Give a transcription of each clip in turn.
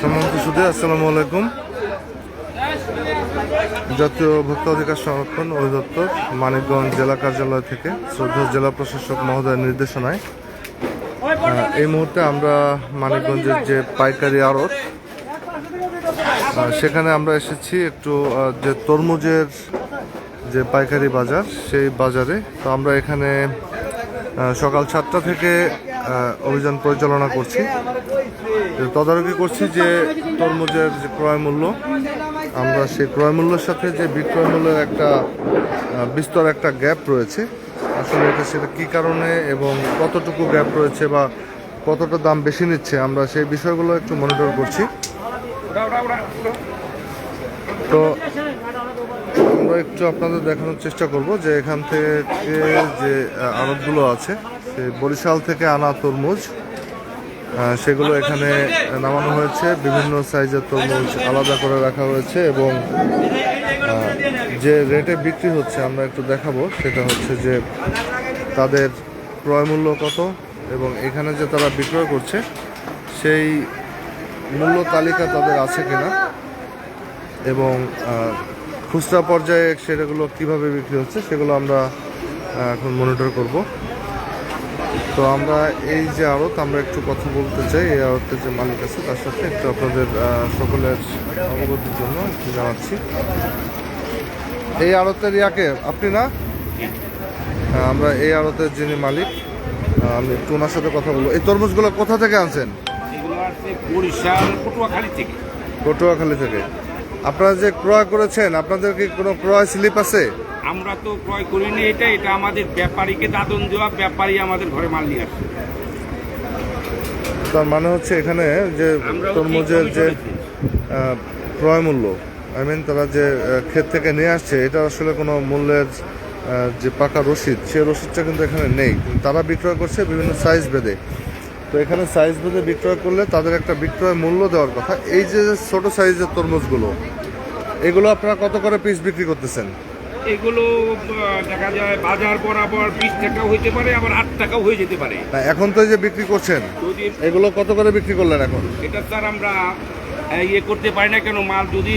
সম্মানিত সুদে আসসালামু আলাইকুম। জাতীয় ভোক্তা অধিকার সংরক্ষণ অধিদপ্তর মানিকগঞ্জ জেলা কার্যালয় থেকে শ্রদ্ধা জেলা প্রশাসক মহোদয়ের নির্দেশনায় এই মুহূর্তে আমরা মানিকগঞ্জের যে পাইকারি আড়ত সেখানে আমরা এসেছি একটু যে তরমুজের যে পাইকারি বাজার, সেই বাজারে। তো আমরা এখানে সকাল সাতটা থেকে অভিযান পরিচালনা করছি। তদারকি করছি যে তরমুজের যে ক্রয় মূল্য, আমরা সেই ক্রয় মূল্যের সাথে যে বিক্রয় মূল্যের একটা বিস্তর একটা গ্যাপ রয়েছে। আসলে এটা সেটা কী কারণে এবং কতটুকু গ্যাপ রয়েছে বা কতটা দাম বেশি নিচ্ছে, আমরা সেই বিষয়গুলো একটু মনিটর করছি। তো আমরা একটু আপনাদের দেখানোর চেষ্টা করব যে এখান থেকে যে আড়তগুলো আছে সে বরিশাল থেকে আনা তরমুজ সেগুলো এখানে নামানো হয়েছে। বিভিন্ন সাইজের তরমুজ আলাদা করে রাখা হয়েছে এবং যে রেটে বিক্রি হচ্ছে আমরা একটু দেখাবো। সেটা হচ্ছে যে তাদের ক্রয় মূল্য কত এবং এখানে যে তারা বিক্রয় করছে, সেই মূল্য তালিকা তাদের আছে কিনা? এবং খুচরা পর্যায়ে সেগুলো কীভাবে বিক্রি হচ্ছে সেগুলো আমরা এখন মনিটর করব। তো আমরা এই যে আড়ত, আমরা একটু কথা বলতে চাই। এই আড়তের যে মালিক আছে, তার সাথে একটু আপনাদের সকলের অবগতির জন্য একটু জানাচ্ছি। এই আড়তের ইয়াকে, আপনি না? আমরা এই আড়তের যিনি মালিক আমি একটু ওনার সাথে কথা বলব। এই তরমুজগুলো কোথা থেকে আনছেন? বরিশাল পটুয়াখালী থেকে। পটুয়াখালী থেকে। আপনারা যে ক্রয় করেছেন আপনাদের কি কোনো ক্রয় স্লিপ আছে? আমরা তো ক্রয় করিনি এটা এটা আমাদের ব্যাপারীকে দাদন দেওয়া ব্যাপারী আমাদের ঘরে মাল নিয়ে আসে। তার মানে হচ্ছে এখানে যে তরমুজের যে? ক্রয় মূল্য আই মিন তারা যে ক্ষেত থেকে নিয়ে আসছে এটা আসলে কোনো মূল্যের যে পাকা রসিদ সেই রসিদটা কিন্তু এখানে নেই। তারা বিক্রয় করছে বিভিন্ন সাইজ ভেদে। তো এখানে সাইজ ভেদে বিক্রয় করলে তাদের একটা বিক্রয় মূল্য দেওয়ার কথা। এই যে ছোট সাইজের তরমুজগুলো এগুলো আপনারা কত করে পিস বিক্রি করতেছেন? এগুলো দেখা যায় বাজার বরাবর বিশ টাকাও হইতে পারে আবার আট টাকাও হয়ে যেতে পারে। না, এখন তো এই যে বিক্রি করছেন এগুলো কত করে বিক্রি করলেন এখন? এটা স্যার আমরা ইয়ে করতে পারি না কেন মাল যদি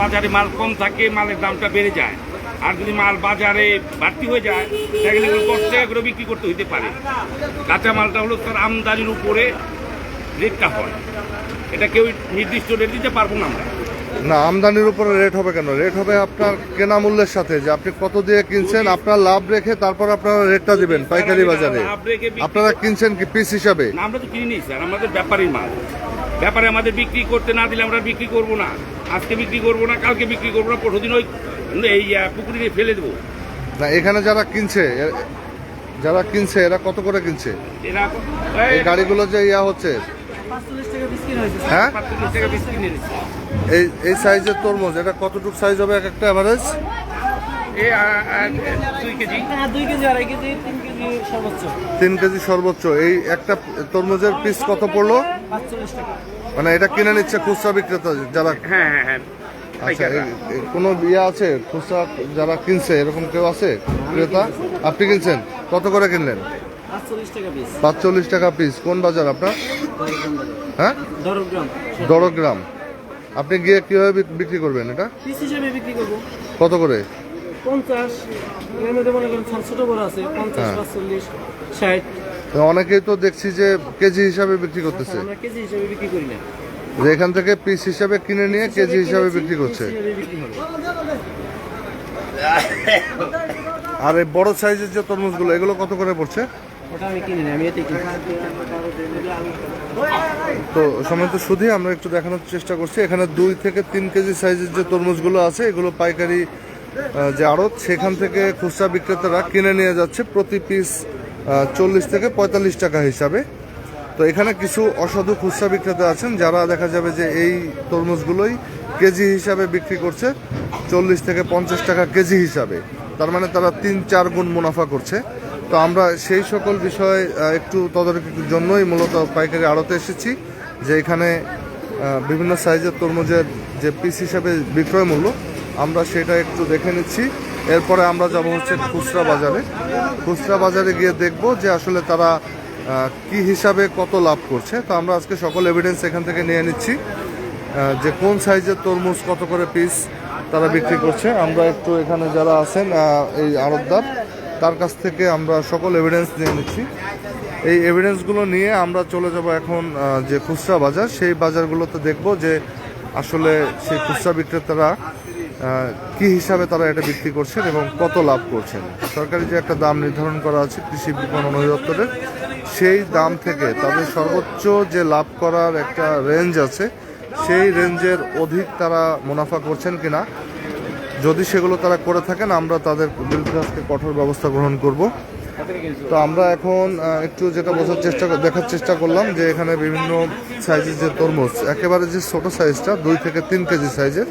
বাজারে মাল কম থাকে মালের দামটা বেড়ে যায়। আর যদি মাল বাজারে বাড়তি হয়ে যায় তাহলে এগুলো দশ টাকা করে বিক্রি করতে হইতে পারে। কাঁচা মালটা হলো তার আমদানির উপরে রেটটা হয়। এটা কেউ নির্দিষ্ট রেট দিতে পারব না আমরা। না আমদানির উপরে রেট হবে কেন? রেট হবে আপনার কেনা মূল্যের সাথে। যে আপনি কত দিয়ে কিনছেন আপনার লাভ রেখে তারপর আপনারা রেটটা দিবেন পাইকারি বাজারে। আপনারা কিনছেন কি পিস হিসাবে? আমরা তো কিনি স্যার। আমাদের ব্যাপারীর মাল। ব্যাপারে আমাদের বিক্রি করতে না দিলে আমরা বিক্রি করব না। আজকে বিক্রি করব না কালকে বিক্রি করব না পরশু দিন ওই এই পুকুরে নিয়ে ফেলে দেবো। না এখানে যারা কিনছে যারা কিনছে এরা কত করে কিনছে? এরা এই গাড়িগুলো যে ইয়া হচ্ছে। হ্যাঁ এই এই সাইজের তরমুজ এটা কতটুকু সাইজ হবে এক একটা অ্যাভারেজ তিন কেজি সর্বোচ্চ। তিন কেজি সর্বোচ্চ। এই একটা তরমুজের পিস কত পড়ল? মানে এটা কিনে নিচ্ছে খুচরা বিক্রেতা যারা হ্যাঁ হ্যাঁ হ্যাঁ। আচ্ছা কোনো ইয়ে আছে? খুচরা যারা কিনছে এরকম কেউ আছে? ক্রেতা? আপনি কিনছেন? কত করে কিনলেন? পাঁচচল্লিশ টাকা পিস পাঁচচল্লিশ টাকা পিস কোন বাজার আপনার? হ্যাঁ? দরগ্রাম। আপনি গিয়ে কীভাবে বিক্রি করবেন এটা? পিস হিসেবে বিক্রি করব। কত করে? পঞ্চাশ এর মধ্যে মনে করেন ছোট ছোট বড় আছে পঞ্চাশ হ্যাঁ। পাঁচচল্লিশ ষাট। অনেকেই তো দেখছি যে কেজি হিসাবে বিক্রি করতেছে। আমরা কেজি হিসেবে বিক্রি করি না। যে এখান থেকে পিস হিসাবে কিনে নিয়ে কেজি হিসাবে বিক্রি করছে। আর এই বড় সাইজের যে তরমুজগুলো এগুলো কত করে পড়ছে? তো সময় তো শুধু আমরা একটু দেখানোর চেষ্টা করছি। এখানে দুই থেকে তিন কেজি সাইজের যে তরমুজগুলো আছে এগুলো পাইকারি যে আড়ত, সেখান থেকে খুচরা বিক্রেতারা কিনে নিয়ে যাচ্ছে প্রতি পিস চল্লিশ থেকে পঁয়তাল্লিশ টাকা হিসাবে। তো এখানে কিছু অসাধু খুচরা বিক্রেতা আছেন যারা দেখা যাবে যে এই তরমুজগুলোই কেজি হিসাবে বিক্রি করছে, চল্লিশ থেকে পঞ্চাশ টাকা কেজি হিসাবে। তার মানে তারা তিন, চার গুণ মুনাফা করছে। তো আমরা সেই সকল বিষয়ে একটু তদারকির জন্যই মূলত পাইকারি আড়তে এসেছি যে এখানে বিভিন্ন সাইজের তরমুজের যে পিস হিসাবে বিক্রয় মূল্য আমরা সেটা একটু দেখে নিচ্ছি। এরপরে আমরা যাব হচ্ছে খুচরা বাজারে। খুচরা বাজারে গিয়ে দেখব যে আসলে তারা কি হিসাবে কত লাভ করছে। তো আমরা আজকে সকল এভিডেন্স এখান থেকে নিয়ে নিচ্ছি যে কোন সাইজের তরমুজ, কত করে পিস তারা বিক্রি করছে। আমরা একটু এখানে যারা আছেন এই আড়তদার, তার কাছ থেকে আমরা সকল এভিডেন্স নিয়ে নিচ্ছি। এই এভিডেন্সগুলো নিয়ে আমরা চলে যাব এখন যে খুচরা বাজার। সেই বাজারগুলোতে দেখব যে আসলে সেই খুচরা বিক্রেতারা কি হিসাবে তারা এটা বিক্রি করছেন এবং কত লাভ করছেন? সরকারি যে একটা দাম নির্ধারণ করা আছে কৃষি বিপণন অধিদপ্তরের, সেই দাম থেকে তাদের সর্বোচ্চ যে লাভ করার একটা রেঞ্জ আছে, সেই রেঞ্জের অধিক তারা মুনাফা করছেন কিনা, যদি সেগুলো তারা করে থাকেন, আমরা তাদের বিরুদ্ধে আজকে কঠোর ব্যবস্থা গ্রহণ করব। তো আমরা এখন একটু যেটা বোঝার চেষ্টা দেখার চেষ্টা করলাম যে এখানে বিভিন্ন সাইজের যে তরমুজ, একেবারে যে ছোটো সাইজটা দুই থেকে তিন কেজি সাইজের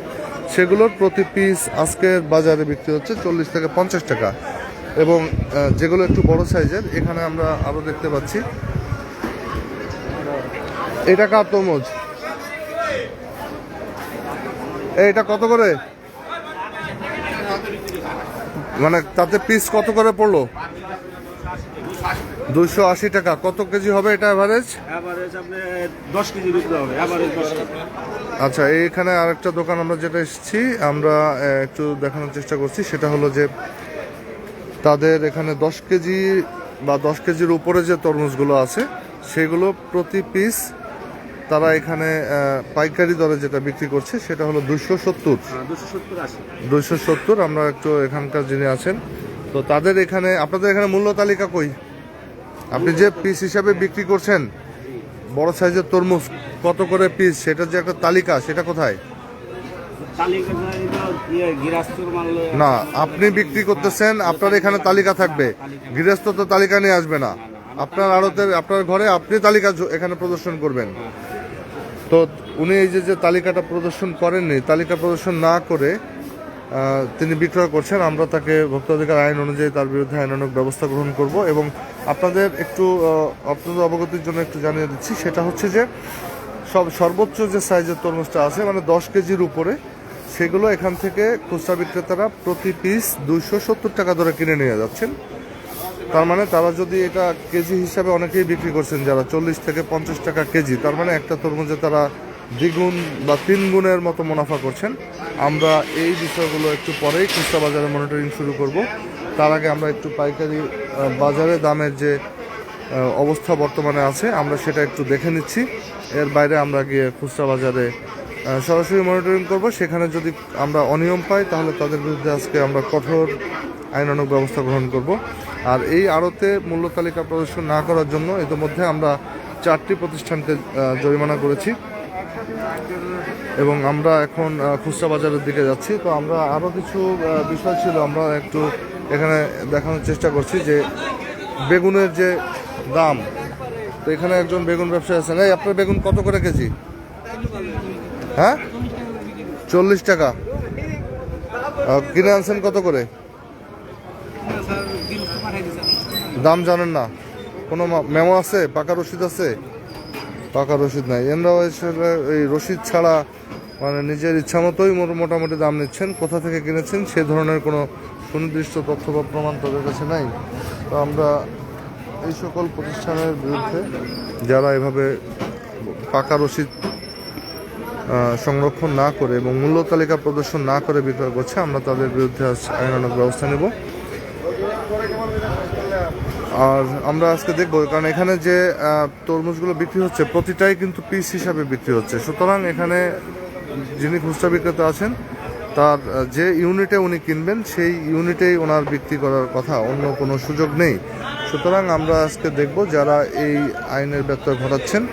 সেগুলোর প্রতি পিস আজকের বাজারে বিক্রি হচ্ছে চল্লিশ থেকে পঞ্চাশ টাকা। এবং যেগুলো একটু বড় সাইজের, এখানে আমরা আরও দেখতে পাচ্ছি। এটা কার তরমুজ? এটা কত করে? মানে তাতে পিস কত করে পড়ল? দুইশো আশি টাকা। কত কেজি হবে এটা অ্যাভারেজ দশ কেজি বিক্রি হবে দশ কেজি। আচ্ছা এইখানে আরেকটা দোকান আমরা যেটা এসেছি আমরা একটু দেখানোর চেষ্টা করছি সেটা হলো যে তাদের এখানে দশ কেজি বা দশ কেজির উপরে যে তরমুজগুলো আছে সেগুলো প্রতি পিস তারা এখানে পাইকারি দরে যেটা বিক্রি করছে সেটা হলো দুশো সত্তর। দুশো সত্তর আশি দুইশো সত্তর আমরা একটু এখানকার যিনি আছেন তো তাদের এখানে আপনাদের এখানে মূল্য তালিকা কই? আপনি যে পিস হিসাবে বিক্রি করছেন বড় সাইজের তরমুজ কত করে পিস সেটার যে একটা তালিকা সেটা কোথায়? না আপনি বিক্রি করতেছেন আপনার এখানে তালিকা থাকবে। গৃহস্থ তো তালিকা নিয়ে আসবে না। আপনার আড়তের আপনার ঘরে আপনি তালিকা এখানে প্রদর্শন করবেন। তো উনি এই যে যে তালিকাটা প্রদর্শন করেননি তালিকা প্রদর্শন না করে তিনি বিক্রয় করছেন। আমরা তাকে ভোক্তাধিকার আইন অনুযায়ী তার বিরুদ্ধে আইনানুগ ব্যবস্থা গ্রহণ করব এবং আপনাদের একটু আপনাদের অবগতির জন্য একটু জানিয়ে দিচ্ছি। সেটা হচ্ছে যে, সব সর্বোচ্চ যে সাইজের তরমুজটা আছে মানে দশ কেজির উপরে, সেগুলো এখান থেকে খুচরা বিক্রেতারা প্রতি পিস দুইশো সত্তর টাকা ধরে কিনে নিয়ে যাচ্ছেন। তার মানে তারা যদি এটা কেজি হিসাবে অনেকেই বিক্রি করছেন, যারা চল্লিশ থেকে পঞ্চাশ টাকা কেজি, তার মানে একটা তরমুজে তারা দ্বিগুণ বা তিন গুণের মতো মুনাফা করছেন। আমরা এই বিষয়গুলো একটু পরেই খুচরা বাজারে মনিটরিং শুরু করব। তার আগে আমরা একটু পাইকারি বাজারে দামের যে অবস্থা বর্তমানে আছে, আমরা সেটা একটু দেখে নিচ্ছি। এর বাইরে আমরা গিয়ে খুচরা বাজারে সরাসরি মনিটরিং করব। সেখানে যদি আমরা অনিয়ম পাই, তাহলে তাদের বিরুদ্ধে আজকে আমরা কঠোর আইনানুগ ব্যবস্থা গ্রহণ করব। আর এই আড়তে মূল্য তালিকা প্রদর্শন না করার জন্য ইতিমধ্যে আমরা চারটি প্রতিষ্ঠানকে জরিমানা করেছি। এবং আমরা এখন খুচরা বাজারের দিকে যাচ্ছি। তো আমরা আরও কিছু বিষয় ছিল, আমরা একটু এখানে দেখানোর চেষ্টা করছি যে বেগুনের যে দাম। তো এখানে একজন বেগুন ব্যবসায়ী আছেন। এই আপনার বেগুন কত করে কেজি? হ্যাঁ? চল্লিশ টাকা। কিনে আনছেন কত করে? দাম জানেন না। কোনো মেমো আছে? পাকা রসিদ আছে? পাকা রসিদ নাই। এনরাও আসলে এই রসিদ ছাড়া মানে নিজের ইচ্ছা মতোই মোট- মোটামুটি দাম নিচ্ছেন। কোথা থেকে কিনেছেন সে ধরনের কোনো সুনির্দিষ্ট তথ্য বা প্রমাণ তাদের কাছে নাই। তো আমরা এই সকল প্রতিষ্ঠানের বিরুদ্ধে যারা এভাবে পাকা রসিদ সংরক্ষণ না করে এবং মূল্য তালিকা প্রদর্শন না করে বিক্রয় করছে আমরা তাদের বিরুদ্ধে আজ আইনানুগ ব্যবস্থা নেব। আর আমরা আজকে দেখব, কারণ এখানে যে তরমুজগুলো বিক্রি হচ্ছে, প্রতিটাই কিন্তু পিস হিসাবে বিক্রি হচ্ছে। সুতরাং এখানে যিনি খুচরা বিক্রেতা আছেন, তার যে ইউনিটে উনি কিনবেন, সেই ইউনিটেই ওনার বিক্রি করার কথা। অন্য কোনো সুযোগ নেই। সুতরাং আমরা আজকে দেখব, যারা এই আইনের ব্যত্যয় ঘটাচ্ছেন,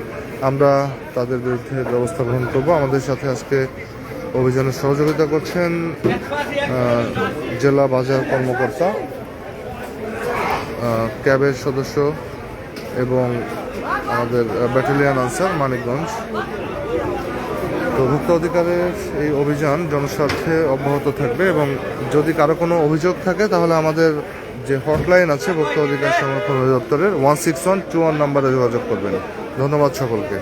আমরা তাদের বিরুদ্ধে ব্যবস্থা গ্রহণ করব। আমাদের সাথে আজকে অভিযানে সহযোগিতা করছেন জেলা বাজার কর্মকর্তা ক্যাবের সদস্য এবং আমাদের ব্যাটালিয়ান আনসার মানিকগঞ্জ। তো ভোক্তা অধিকারের এই অভিযান জনস্বার্থে অব্যাহত থাকবে এবং যদি কারও কোনো অভিযোগ থাকে, তাহলে আমাদের যে হটলাইন আছে ভোক্তা অধিকার সংরক্ষণ অধিদপ্তরের one six one two one নাম্বারে যোগাযোগ করবেন। ধন্যবাদ সকলকে।